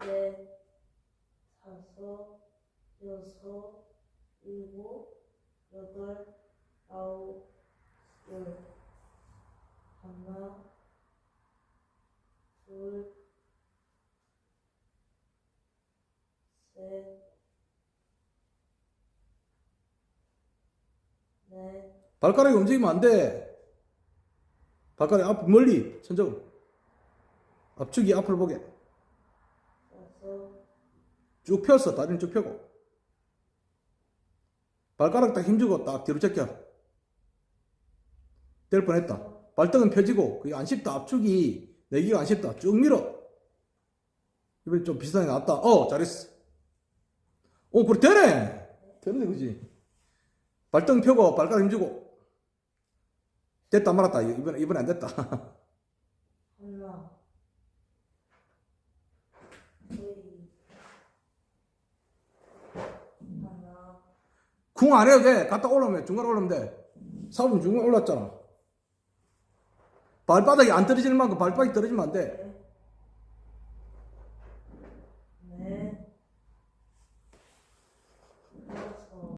넷, 다섯, 여섯, 일곱, 여덟, 아홉, 열. 하나, 둘, 셋, 넷. 발가락이 움직이면 안 돼. 발가락 앞 멀리 천정. 앞쪽이 앞을 보게. 쭉 펴서 다리는 쭉 펴고. 발가락 딱 힘주고 딱 뒤로 제껴. 될 뻔했다. 발등은 펴지고 그게 안 쉽다. 압축이 내기가 안 쉽다. 쭉 밀어. 이번엔 좀 비슷하게 나왔다. 어 잘했어. 어 그래 되네. 되네 그지. 발등 펴고 발가락 힘주고. 됐다 말았다. 이번에 이번에 안 됐다. 하나, 둘, 하나, 궁 안 해도 돼. 갔다 올라오면 중간 올라오면 돼. 사분 중간 올랐잖아. 발바닥이 안 떨어지는 만큼 발바닥이 떨어지면 안 돼. 넷,